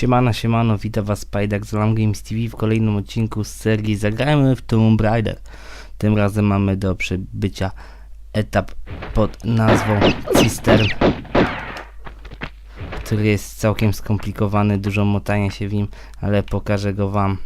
Siemano, siemano, witam was Spajdak z Lam Games TV w kolejnym odcinku z serii Zagrajmy w Tomb Raider. Tym razem mamy do przebycia etap pod nazwą Cistern, który jest całkiem skomplikowany, dużo motania się w nim, ale pokażę go wam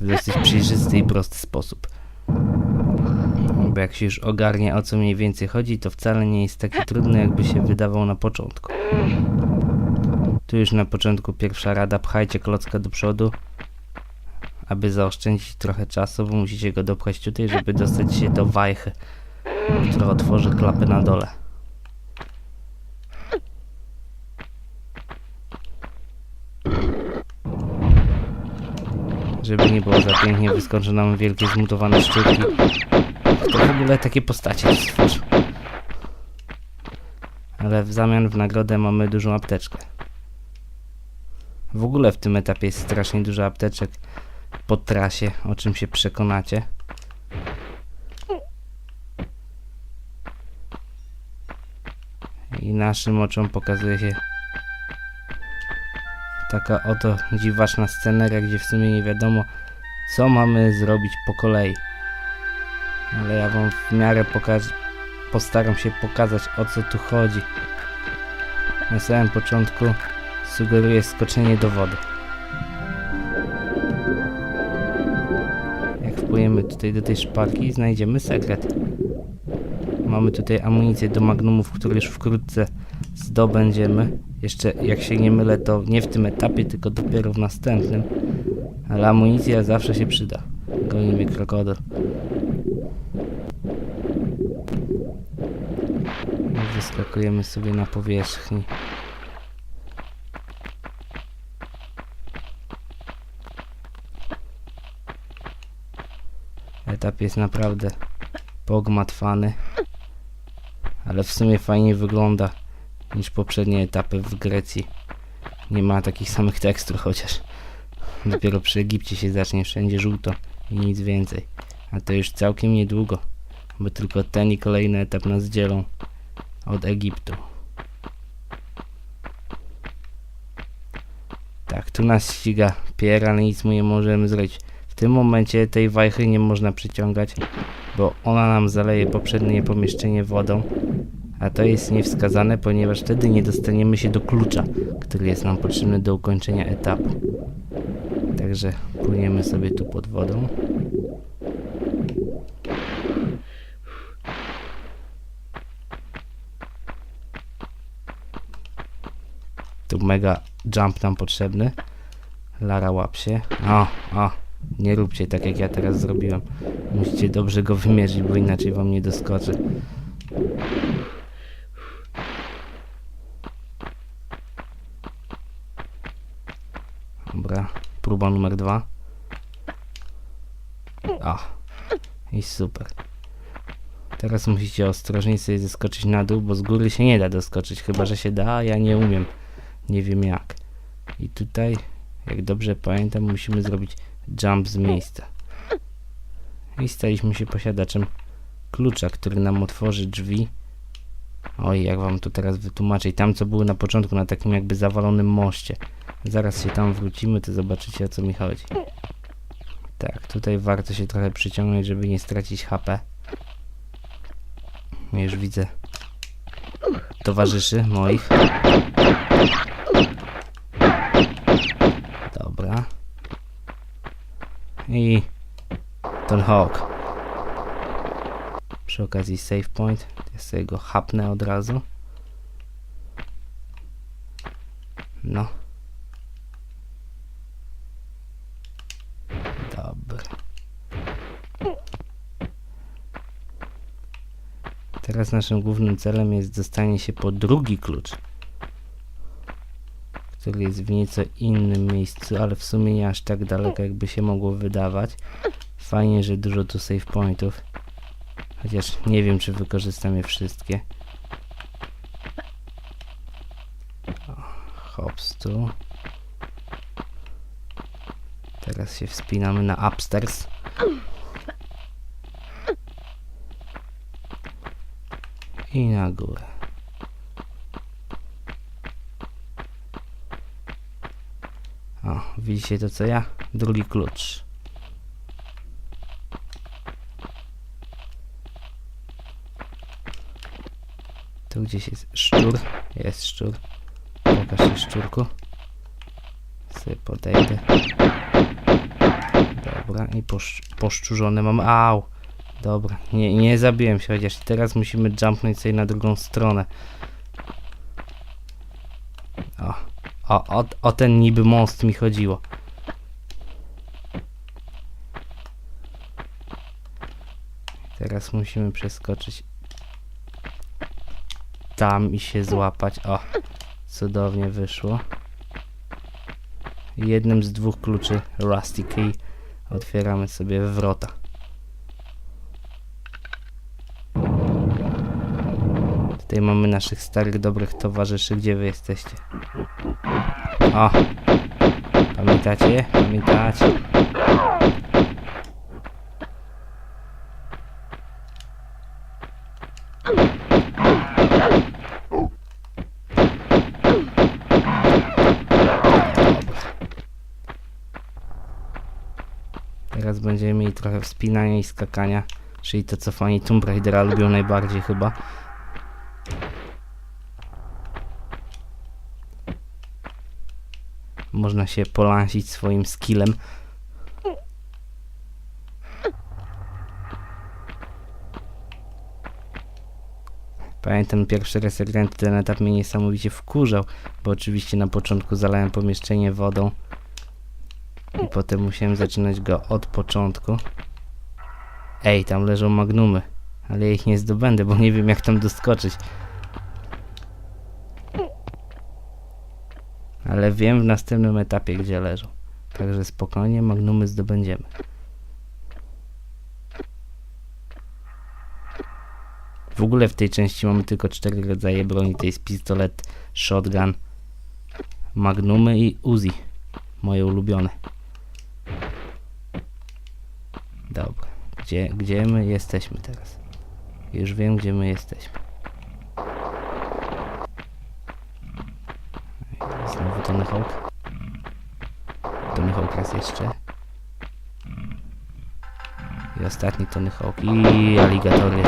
w dosyć przejrzysty i prosty sposób. Bo jak się już ogarnie o co mniej więcej chodzi, to wcale nie jest taki trudny, jakby się wydawał na początku. Tu już na początku pierwsza rada, pchajcie klocka do przodu, aby zaoszczędzić trochę czasu, bo musicie go dopchać tutaj, żeby dostać się do wajchy, która otworzy klapę na dole. Żeby nie było za pięknie, wyskoczą nam wielkie zmutowane szczurki. Kto w ogóle takie postacie stworzył? Ale w zamian w nagrodę mamy dużą apteczkę. W ogóle w tym etapie jest strasznie dużo apteczek po trasie, o czym się przekonacie. I naszym oczom pokazuje się taka oto dziwaczna sceneria, gdzie w sumie nie wiadomo, co mamy zrobić po kolei. Ale ja wam w miarę pokaż- postaram się pokazać, o co tu chodzi. Na samym początku sugeruje skoczenie do wody. Jak wpłyniemy tutaj do tej szparki, znajdziemy sekret. Mamy tutaj amunicję do magnumów, które już wkrótce zdobędziemy. Jeszcze, jak się nie mylę, to nie w tym etapie, tylko dopiero w następnym. Ale amunicja zawsze się przyda. Goni mnie krokodyl. Wyskakujemy sobie na powierzchni. Etap jest naprawdę pogmatwany, ale w sumie fajnie wygląda niż poprzednie etapy w Grecji. Nie ma takich samych tekstur chociaż. Dopiero przy Egipcie się zacznie wszędzie żółto i nic więcej. A to już całkiem niedługo, bo tylko ten i kolejny etap nas dzielą od Egiptu. Tak, tu nas ściga Pierre, ale nic mu nie możemy zrobić. Tym momencie tej wajchy nie można przyciągać, bo ona nam zaleje poprzednie pomieszczenie wodą, a to jest niewskazane, ponieważ wtedy nie dostaniemy się do klucza, który jest nam potrzebny do ukończenia etapu. Także płyniemy sobie tu pod wodą. Tu mega jump nam potrzebny. Lara łap się. O, o. Nie róbcie tak jak ja teraz zrobiłem. Musicie dobrze go wymierzyć, bo inaczej wam nie doskoczy. Dobra, próba numer dwa. A, i super. Teraz musicie ostrożnie sobie zeskoczyć na dół, bo z góry się nie da doskoczyć, chyba że się da, a ja nie umiem. Nie wiem jak. I tutaj, jak dobrze pamiętam, musimy zrobić jump z miejsca. I staliśmy się posiadaczem klucza, który nam otworzy drzwi. Oj, jak wam to teraz wytłumaczę. I tam, co było na początku, na takim jakby zawalonym moście. Zaraz się tam wrócimy, to zobaczycie, o co mi chodzi. Tak, tutaj warto się trochę przyciągnąć, żeby nie stracić HP. Już widzę towarzyszy moich. Dobra. I ten hawk. Przy okazji save point. Ja sobie go hapnę od razu. No. Dobra. Teraz naszym głównym celem jest dostanie się po drugi klucz który jest w nieco innym miejscu, ale w sumie nie aż tak daleko, jakby się mogło wydawać. Fajnie, że dużo tu save pointów. Chociaż nie wiem, czy wykorzystam je wszystkie. Hops tu. Teraz się wspinamy na upstairs. I na górę. Widzicie to co ja? Drugi klucz. Tu gdzieś jest szczur. Jest szczur. Pokaż się szczurku. Sobie podejdę. Dobra, i posz, poszczurzone mam. Au! Dobra, nie, nie zabiłem się chociaż teraz musimy jumpnąć sobie na drugą stronę. O, o, o, ten niby most mi chodziło. Teraz musimy przeskoczyć tam i się złapać. O, cudownie wyszło. Jednym z dwóch kluczy Rusty Key otwieramy sobie wrota. Tutaj mamy naszych starych, dobrych towarzyszy. Gdzie wy jesteście? O! Pamiętacie? Pamiętacie? Teraz będziemy mieli trochę wspinania i skakania, czyli to co fani Tomb Raidera lubią najbardziej chyba. Można się polansić swoim skillem. Pamiętam pierwszy resegrant, ten etap mnie niesamowicie wkurzał, bo oczywiście na początku zalałem pomieszczenie wodą i potem musiałem zaczynać go od początku. Ej, tam leżą magnumy, ale ja ich nie zdobędę, bo nie wiem jak tam doskoczyć. Ale wiem w następnym etapie, gdzie leżą. Także spokojnie magnumy zdobędziemy. W ogóle w tej części mamy tylko cztery rodzaje broni. To jest pistolet, shotgun, magnumy i Uzi. Moje ulubione. Dobra. Gdzie, gdzie my jesteśmy teraz? Już wiem, gdzie my jesteśmy. Znowu Tony Hawk. Tony Hawk raz jeszcze. I ostatni Tony Hawk. I aligatory.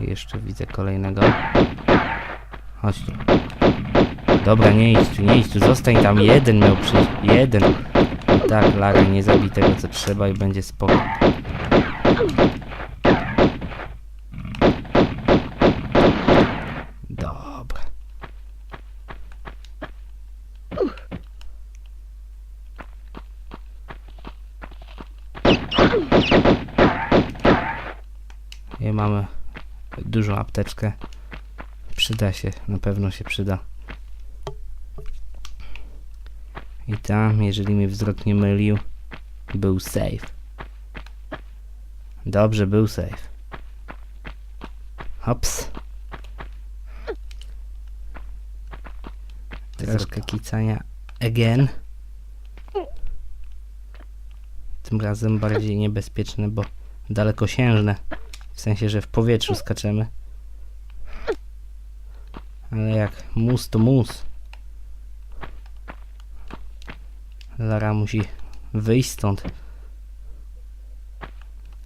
I Jeszcze widzę kolejnego. Chodź tu. Dobra, nie idź tu, nie idź tu, zostań tam. Jeden miał przyjść. Jeden. Tak, Lara, nie zabij tego co trzeba i będzie spoko. Dobra. I mamy dużą apteczkę. Przyda się, na pewno się przyda. I tam, jeżeli mnie wzrok nie mylił, był safe. Dobrze, był safe. Hops. Troszkę kicania again. Tym razem bardziej niebezpieczne, bo dalekosiężne. W sensie, że w powietrzu skaczemy. Ale jak mus to mus. Lara musi wyjść stąd.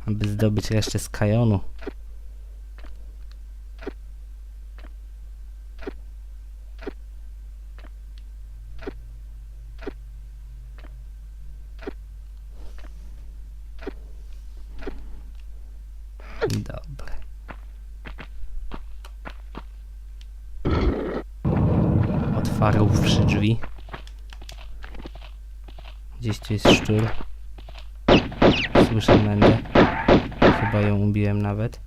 Aby zdobyć resztę z kajonu. Dobra. Otwarłszy drzwi. Gdzieś tu jest szczur. Słyszę mędę. Chyba ją ubiłem nawet.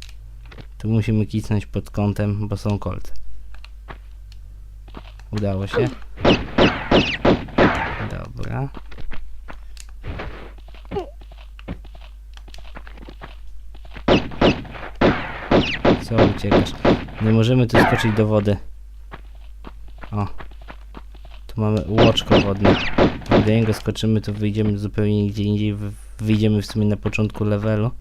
Tu musimy kicnąć pod kątem, bo są kolce. Udało się. Dobra. Co uciekasz? Nie możemy tu skoczyć do wody. O. Tu mamy łoczko wodne. Do niego skoczymy, to wyjdziemy zupełnie gdzie indziej. Wyjdziemy w sumie na początku levelu.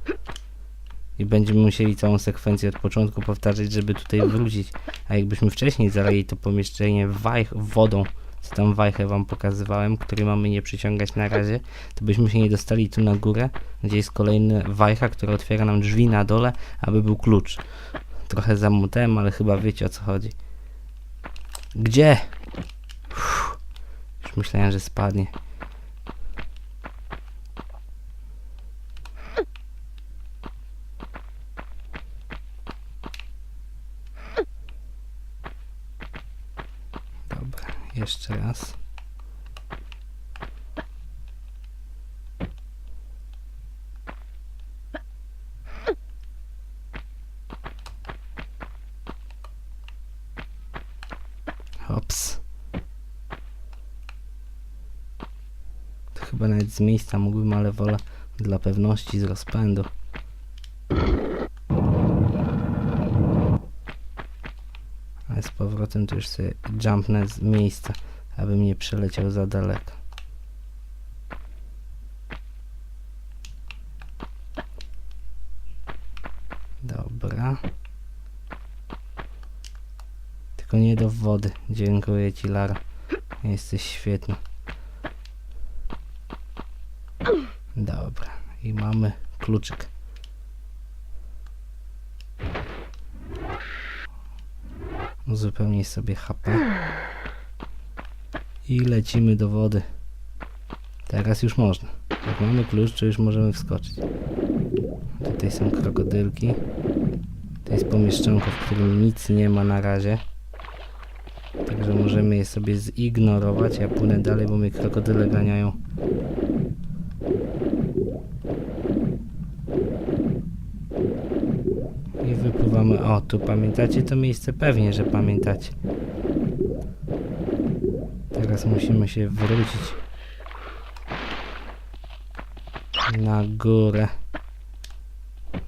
I będziemy musieli całą sekwencję od początku powtarzać, żeby tutaj wrócić. A jakbyśmy wcześniej zalali to pomieszczenie wajch, wodą, co tam wajchę wam pokazywałem, który mamy nie przyciągać na razie, to byśmy się nie dostali tu na górę, gdzie jest kolejny wajcha, która otwiera nam drzwi na dole, aby był klucz. Trochę zamutałem, ale chyba wiecie o co chodzi. Gdzie? Uff, już myślałem, że spadnie. Dobra, jeszcze raz. Hops. To chyba nawet z miejsca mógłbym, ale wolę dla pewności z rozpędu. Ale z powrotem to już sobie jumpnę z miejsca, abym nie przeleciał za daleko. Dobra. Tylko nie do wody. Dziękuję ci, Lara. Jesteś świetna. Dobra. I mamy kluczyk. Uzupełnij sobie HP. I lecimy do wody. Teraz już można. Jak mamy klucz, to już możemy wskoczyć. Tutaj są krokodylki. To jest pomieszczonko, w którym nic nie ma na razie. Także możemy je sobie zignorować. Ja płynę dalej, bo mnie krokodyle ganiają. I wypływamy. O, tu pamiętacie to miejsce? Pewnie, że pamiętacie. Teraz musimy się wrócić na górę.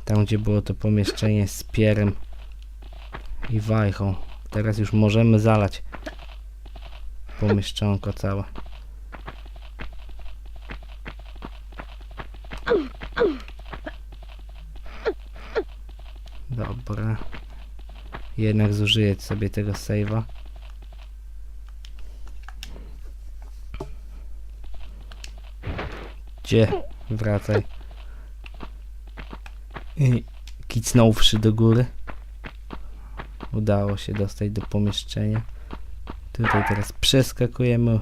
Tam, gdzie było to pomieszczenie z pierem i wajchą. Teraz już możemy zalać pomieszczonko całe. Dobra. Jednak zużyję sobie tego save'a. Gdzie? Wracaj. I kicnąwszy do góry. Udało się dostać do pomieszczenia. Tutaj teraz przeskakujemy.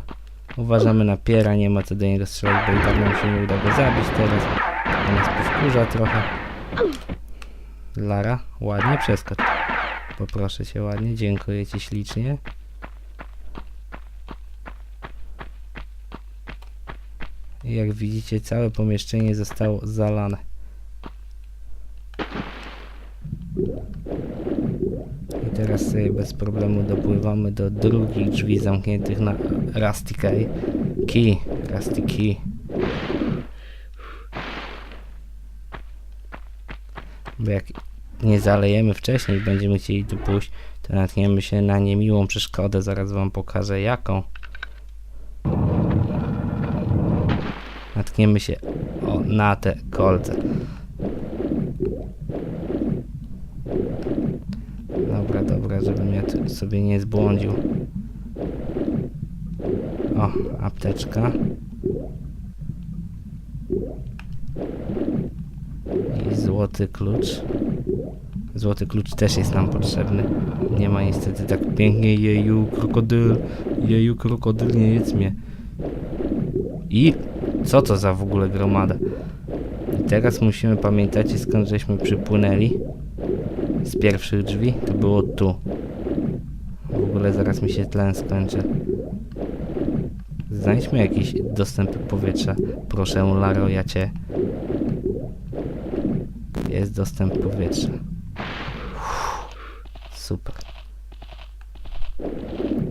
Uważamy na piera, nie ma co do niego strzelać, bo i tak nam się nie uda go zabić teraz. On nas powkurza trochę. Lara, ładnie przeskocz. Poproszę cię ładnie, dziękuję ci ślicznie. Jak widzicie, całe pomieszczenie zostało zalane. I teraz sobie bez problemu dopływamy do drugich drzwi zamkniętych na Rusty Key. Key, Rusty Key. Bo jak nie zalejemy wcześniej będziemy chcieli tu pójść, to natkniemy się na niemiłą przeszkodę. Zaraz wam pokażę jaką. Natkniemy się o, na te kolce. Dobra, dobra, żebym ja tu sobie nie zbłądził. O, apteczka. I złoty klucz. Złoty klucz też jest nam potrzebny. Nie ma niestety tak pięknie. Jeju, krokodyl. Jeju, krokodyl, nie jedz mnie. I co to za w ogóle gromada? I teraz musimy pamiętać, skąd żeśmy przypłynęli. Z pierwszych drzwi to było tu. W ogóle zaraz mi się tlen skończy. Znajdźmy jakiś dostęp powietrza. Proszę, Laro, ja cię. Jest dostęp powietrza. Super.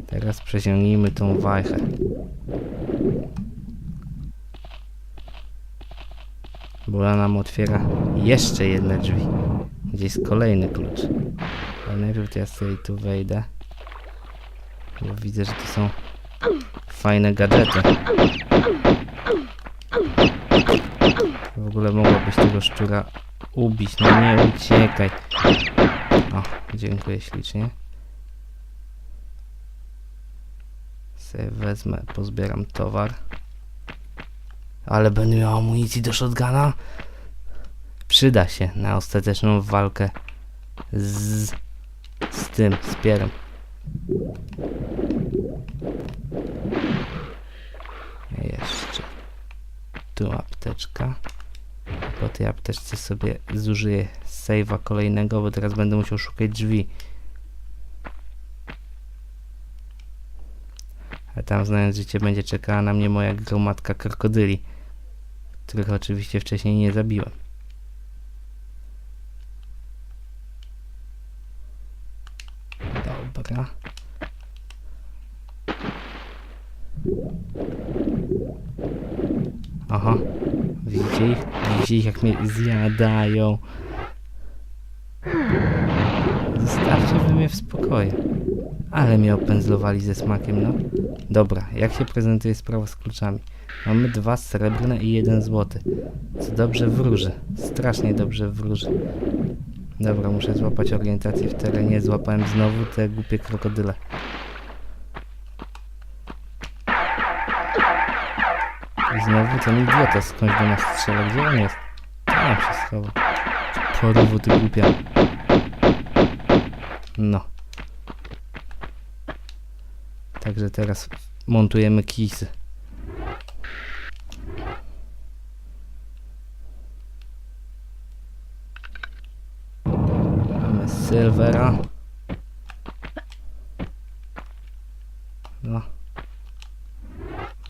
Teraz przeciągnijmy tą wajchę. Ona nam otwiera jeszcze jedne drzwi. Gdzie jest kolejny klucz. Ale najpierw ja sobie tu wejdę. Bo widzę, że to są fajne gadżety. W ogóle mogło być tego szczura ubić, no nie uciekaj. O, dziękuję ślicznie. Sobie wezmę, pozbieram towar. Ale będę miał amunicji do shotguna? Przyda się na ostateczną walkę z, z tym, z pierem. Jeszcze. Tu apteczka. Po tej apteczce sobie zużyję save'a kolejnego, bo teraz będę musiał szukać drzwi. A tam znając życie będzie czekała na mnie moja gromadka krokodyli, których oczywiście wcześniej nie zabiłem. Dobra. Aha. Widzicie ich? Jak mnie zjadają. Zostawcie wy mnie w spokoju. Ale mnie opędzlowali ze smakiem, no. Dobra, jak się prezentuje sprawa z kluczami? Mamy dwa srebrne i jeden złoty. Co dobrze wróży. Strasznie dobrze wróży. Dobra, muszę złapać orientację w terenie. Złapałem znowu te głupie krokodyle. Znowu ten idiota skądś do nas strzela. Gdzie on jest? Tam się schował. Porywu ty głupia. No. Także teraz montujemy kisy. Mamy Silvera. No.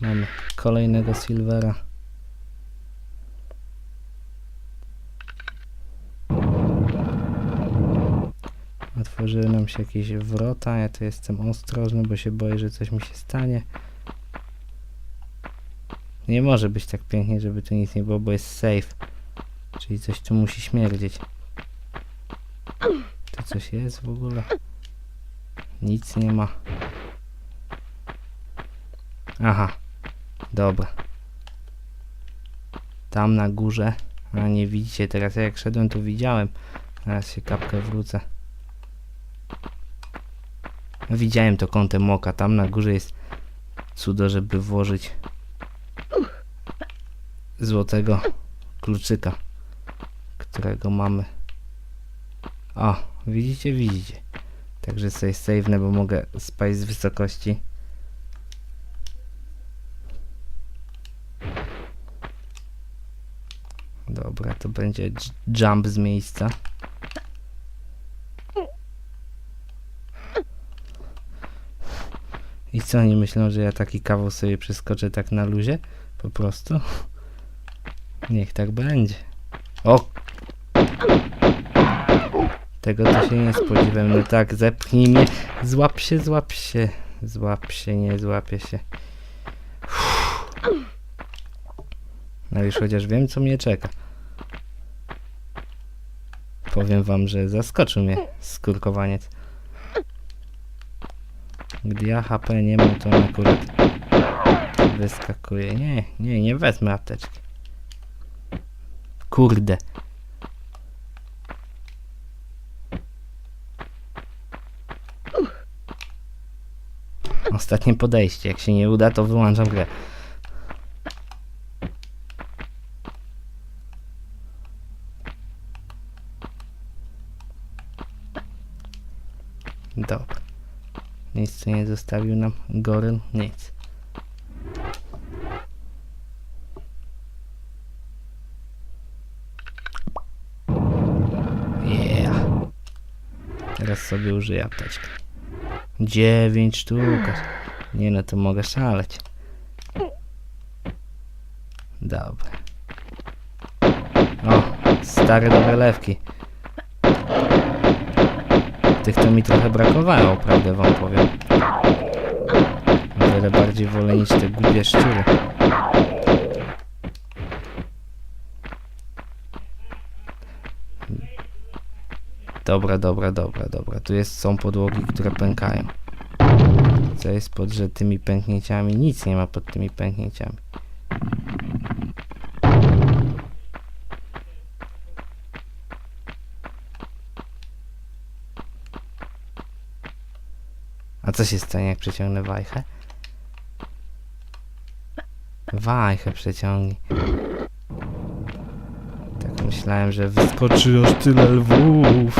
Mamy kolejnego Silvera. Otworzyły nam się jakieś wrota. Ja tu jestem ostrożny, bo się boję, że coś mi się stanie. Nie może być tak pięknie, żeby tu nic nie było, bo jest safe. Czyli coś tu musi śmierdzieć. Tu coś jest w ogóle? Nic nie ma. Aha. Dobra. Tam na górze. A nie widzicie teraz, jak szedłem, to widziałem. Teraz się kapkę wrócę. Widziałem to kątem oka. Tam na górze jest cudo, żeby włożyć złotego kluczyka, którego mamy. O, widzicie, widzicie. Także sobie save'nę, bo mogę spać z wysokości. Dobra, to będzie jump z miejsca. I co oni myślą, że ja taki kawał sobie przeskoczę tak na luzie? Po prostu? Niech tak będzie. O! Tego to się nie spodziewałem. No tak, zepchnij mnie. Złap się, złap się. Złap się, nie złapie się. Uff. No już chociaż wiem, co mnie czeka. Powiem wam, że zaskoczył mnie skurkowaniec. Gdy ja HP nie mam, to on akurat wyskakuje. Nie, nie, nie wezmę apteczki. Kurde. Ostatnie podejście. Jak się nie uda, to wyłączam grę. Dobra. Nic tu nie zostawił nam goryl? Nic. Yeah. Teraz sobie użyję apteczki. Dziewięć sztuk. Nie no, to mogę szaleć. Dobra. O, stare dobre lewki. Tych to mi trochę brakowało, prawdę wam powiem. Wiele bardziej wolę niż te głupie szczury. Dobra, dobra, dobra, dobra. Tu jest, są podłogi, które pękają. Co jest pod że tymi pęknięciami? Nic nie ma pod tymi pęknięciami. Co się stanie, jak przeciągnę wajchę? Wajchę przeciągnij. Tak myślałem, że wyskoczy aż tyle lwów.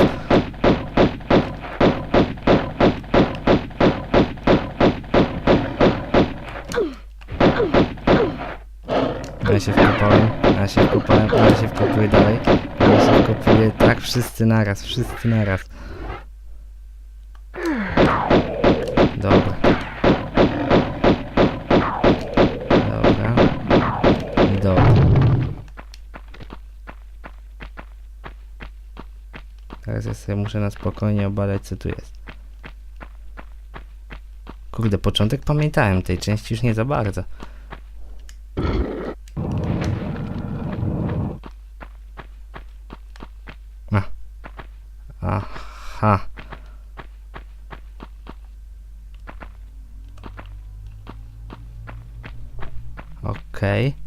Ja się wkopałem, ja się wkopałem, ja się wkopuję dalej. Ja się wkopuję, tak, wszyscy naraz, wszyscy naraz. Sobie muszę na spokojnie obadać, co tu jest. Kurde, początek pamiętałem, tej części już nie za bardzo. A. Aha. Okej. Sekunda,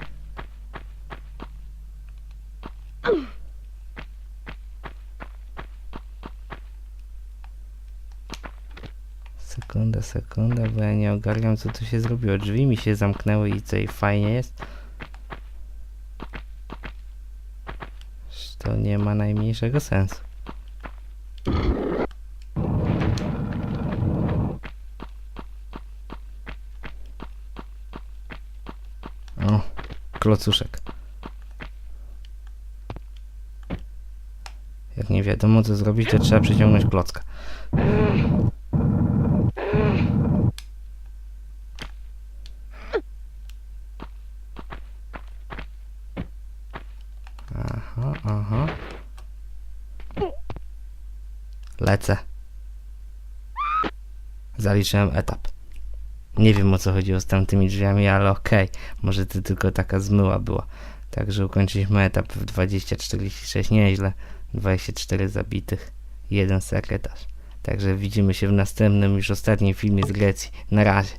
sekunda, bo ja nie ogarniam co tu się zrobiło. Drzwi mi się zamknęły i co i fajnie jest. To nie ma najmniejszego sensu. O, klocuszek. Jak nie wiadomo co zrobić, to trzeba przyciągnąć klocka. Aha, aha. Lecę. Zaliczyłem etap. Nie wiem o co chodziło z tamtymi drzwiami, ale okej. Może to tylko taka zmyła była. Także ukończyliśmy etap w 2046. Nieźle. 24 zabitych. Jeden sekretarz. Także widzimy się w następnym, już ostatnim filmie z Grecji. Na razie.